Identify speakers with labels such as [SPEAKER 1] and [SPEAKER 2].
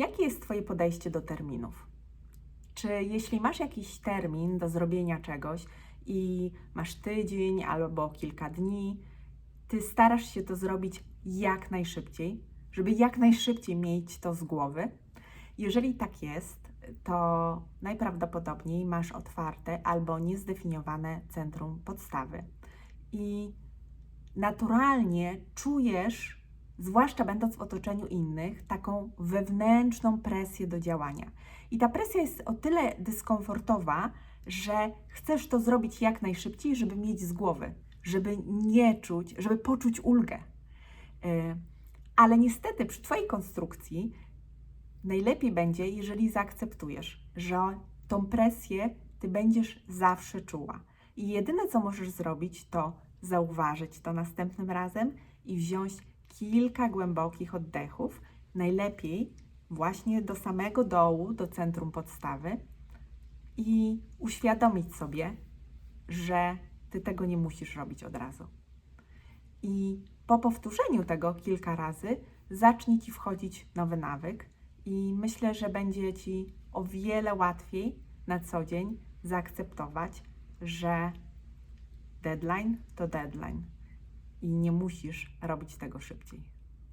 [SPEAKER 1] Jakie jest Twoje podejście do terminów? Czy jeśli masz jakiś termin do zrobienia czegoś i masz tydzień albo kilka dni, ty starasz się to zrobić jak najszybciej, żeby jak najszybciej mieć to z głowy? Jeżeli tak jest, to najprawdopodobniej masz otwarte albo niezdefiniowane centrum podstawy. I naturalnie czujesz, zwłaszcza będąc w otoczeniu innych, taką wewnętrzną presję do działania. I ta presja jest o tyle dyskomfortowa, że chcesz to zrobić jak najszybciej, żeby mieć z głowy, żeby nie czuć, żeby poczuć ulgę. Y, Ale niestety przy Twojej konstrukcji najlepiej będzie, jeżeli zaakceptujesz, że tą presję Ty będziesz zawsze czuła. I jedyne, co możesz zrobić, to zauważyć to następnym razem i wziąć kilka głębokich oddechów, najlepiej właśnie do samego dołu, do centrum podstawy i uświadomić sobie, że Ty tego nie musisz robić od razu. I po powtórzeniu tego kilka razy zacznie Ci wchodzić nowy nawyk i myślę, że będzie Ci o wiele łatwiej na co dzień zaakceptować, że deadline to deadline i nie musisz robić tego szybciej.